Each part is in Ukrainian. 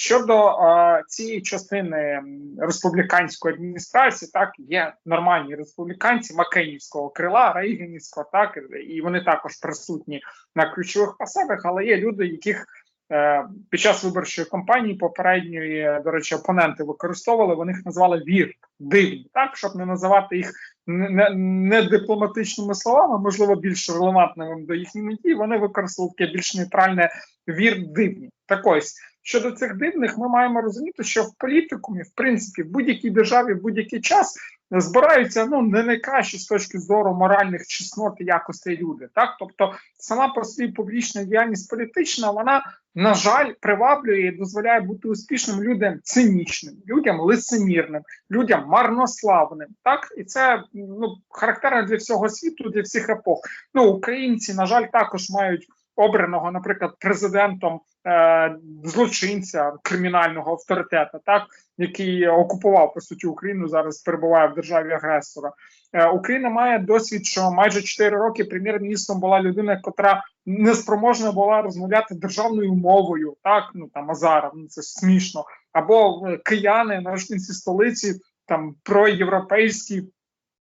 Щодо е, цієї частини республіканської адміністрації, так є нормальні республіканці Маккейнівського крила, Рейгенівського, так і вони також присутні на ключових посадах, але є люди, яких е, під час виборчої кампанії попередньої, до речі, опоненти використовували. Вони їх назвали вір дивні, так щоб не називати їх не, не, дипломатичними словами, можливо, більш релевантними до їхньої меті. Вони використали таке більш нейтральне вір дивні. Так ось щодо цих дивних, ми маємо розуміти, що в політикумі, в принципі, в будь-якій державі, в будь-який час збираються ну не найкращі з точки зору моральних чеснот і якостей люди. Так, тобто, сама по собі публічна діяльність політична, вона на жаль приваблює і дозволяє бути успішним людям цинічним, людям лицемірним, людям марнославним. Так, і це ну характерно для всього світу, для всіх епох. Ну, українці, на жаль, також мають обраного, наприклад, президентом злочинця кримінального авторитета, так який окупував по суті Україну, зараз перебуває в державі агресора. Е, Україна має досвід, що майже 4 роки прем'єр-міністром була людина, яка неспроможна була розмовляти державною мовою. Так ну там Азаров, ну це смішно. Або е, кияни на рушниці столиці там проєвропейські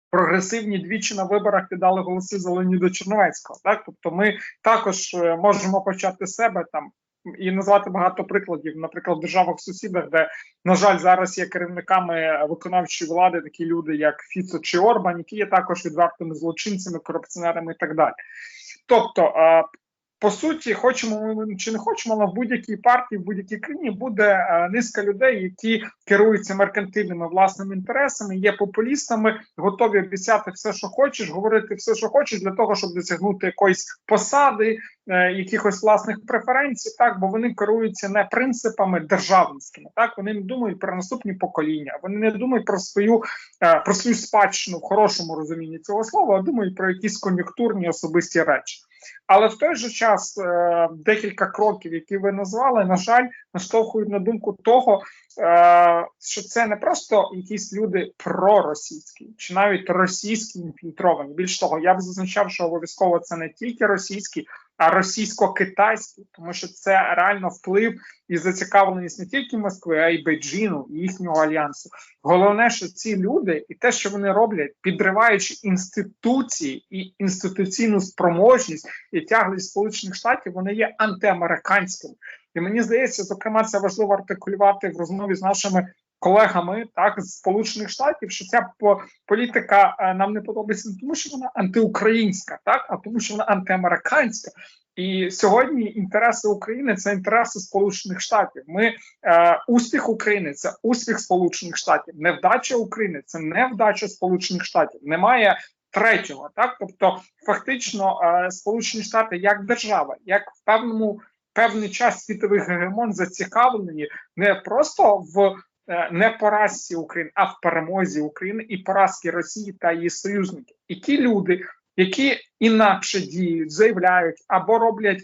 прогресивні двічі на виборах віддали голоси за Леоніда Черновецького. Так, тобто, ми також е, можемо почати себе там і назвати багато прикладів, наприклад, в державах сусідах, де на жаль зараз є керівниками виконавчої влади такі люди, як Фіцо чи Орбан, які є також відвертими злочинцями, корупціонерами і так далі. Тобто, по суті, хочемо ми чи не хочемо, але в будь-якій партії, в будь-якій країні буде е, низка людей, які керуються меркантильними власними інтересами, є популістами, готові обіцяти все, що хочеш, говорити все, що хочеш, для того, щоб досягнути якоїсь посади, е, якихось власних преференцій, так бо вони керуються не принципами державницькими. Так вони не думають про наступні покоління, вони не думають про свою е, про свою спадщину в хорошому розумінні цього слова, а думають про якісь кон'юнктурні особисті речі. Але в той же час е, декілька кроків, які ви назвали, на жаль, наштовхують на думку того, е, що це не просто якісь люди проросійські чи навіть російські інфільтровані. Більш того, я б зазначав, що обов'язково це не тільки російські, російсько-китайські, тому що це реально вплив і зацікавленість не тільки Москви, а й Бейджіну і їхнього альянсу. Головне, що ці люди і те, що вони роблять, підриваючи інституції і інституційну спроможність і тяглість сполучених штатів, вони є антиамериканськими. І мені здається, зокрема, це важливо артикулювати в розмові з нашими колегами, так з сполучених штатів, що ця політика е, нам не подобається не тому, що вона антиукраїнська, так а тому, що вона антиамериканська. І сьогодні інтереси України це інтереси Сполучених Штатів. Ми е, успіх України це успіх Сполучених Штатів. Невдача України це невдача Сполучених Штатів. Немає третього, так тобто, фактично, е, Сполучені Штати як держава, як в певному певний час світових гегемон зацікавлені не просто в не поразці України, а в перемозі України і поразки Росії та її союзників. І ті люди, які інакше діють, заявляють або роблять е,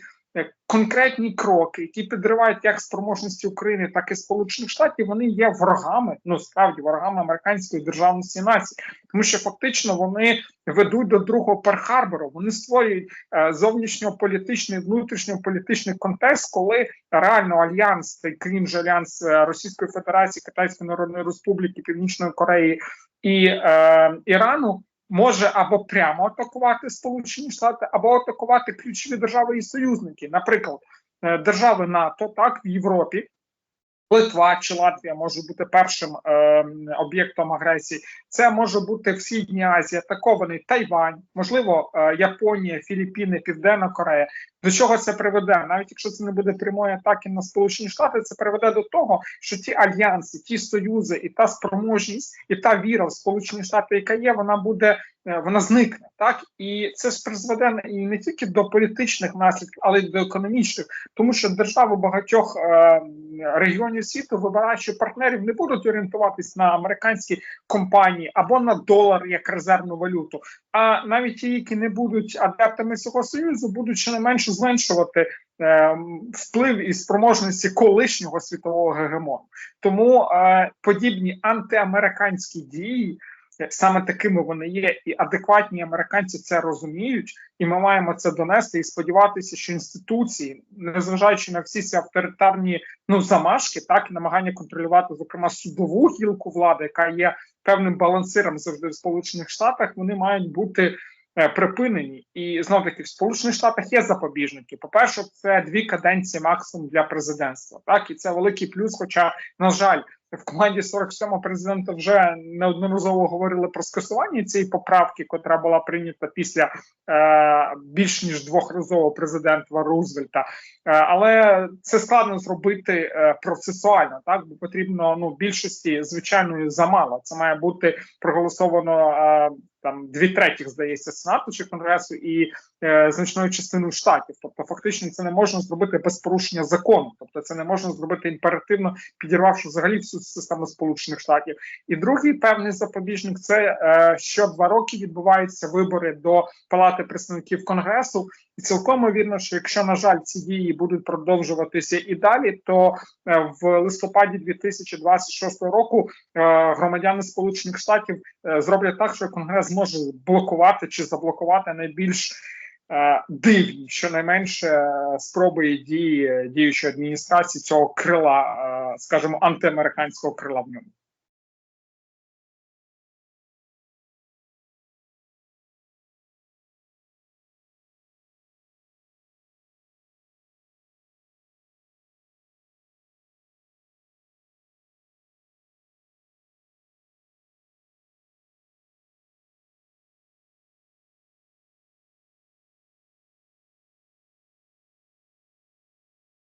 конкретні кроки, які підривають як спроможності України, так і Сполучених Штатів, вони є ворогами, ну справді ворогами американської державності нації, тому що фактично вони ведуть до другого Перхарбору, вони створюють е, зовнішньополітичний внутрішньополітичний контекст, коли реально альянс цей крінж альянс е, Російської Федерації, Китайської Народної Республіки, Північної Кореї і е, Ірану може або прямо атакувати Сполучені Штати, або атакувати ключові держави і союзники, наприклад, е, держави НАТО, так в Європі. Литва чи Латвія може бути першим е, об'єктом агресії. Це може бути в Східній Азії атакований Тайвань, можливо, е, Японія, Філіппіни, Південна Корея. До чого це приведе? Навіть якщо це не буде прямої атаки на Сполучені Штати, це приведе до того, що ті альянси, ті союзи, і та спроможність, і та віра в Сполучені Штати, яка є, вона буде вона зникне, так і це призведе і не тільки до політичних наслідків, але й до економічних, тому що держави багатьох е, регіонів світу, вибираючи партнерів, не будуть орієнтуватись на американські компанії або на долар як резервну валюту. А навіть ті, які не будуть адептами цього союзу, будуть ще не менше зменшувати е, вплив і спроможності колишнього світового гегемону. Тому е, подібні антиамериканські дії. Саме такими вони є, і адекватні американці це розуміють, і ми маємо це донести і сподіватися, що інституції, незважаючи на всі ці авторитарні ну замашки, так і намагання контролювати, зокрема, судову гілку влади, яка є певним балансиром завжди в Сполучених Штатах, вони мають бути. е, Припинені і знов таки в Сполучених Штатах є запобіжники. По перше, це дві каденції максимум для президентства. Так і це великий плюс. Хоча, на жаль, в команді 47-го президента вже неодноразово говорили про скасування цієї поправки, котра була прийнята після е, більш ніж двохразового президента Рузвельта. Е, але це складно зробити е, процесуально, так бо потрібно ну більшості звичайної замало. Це має бути проголосовано е, там дві третіх, здається, сенату чи конгресу і е, значною частиною штатів. Тобто, фактично, це не можна зробити без порушення закону. Тобто, це не можна зробити імперативно, підірвавши взагалі всю систему Сполучених Штатів. І другий певний запобіжник це е, що два роки відбуваються вибори до Палати представників Конгресу. І цілком ймовірно, що якщо на жаль ці дії будуть продовжуватися і далі, то е, в листопаді 2026 року е, громадяни Сполучених Штатів е, зроблять так, що Конгрес зможе блокувати чи заблокувати найбільш е, дивні, щонайменше е, спроби і дії діючої адміністрації цього крила, е, скажімо, антиамериканського крила в ньому.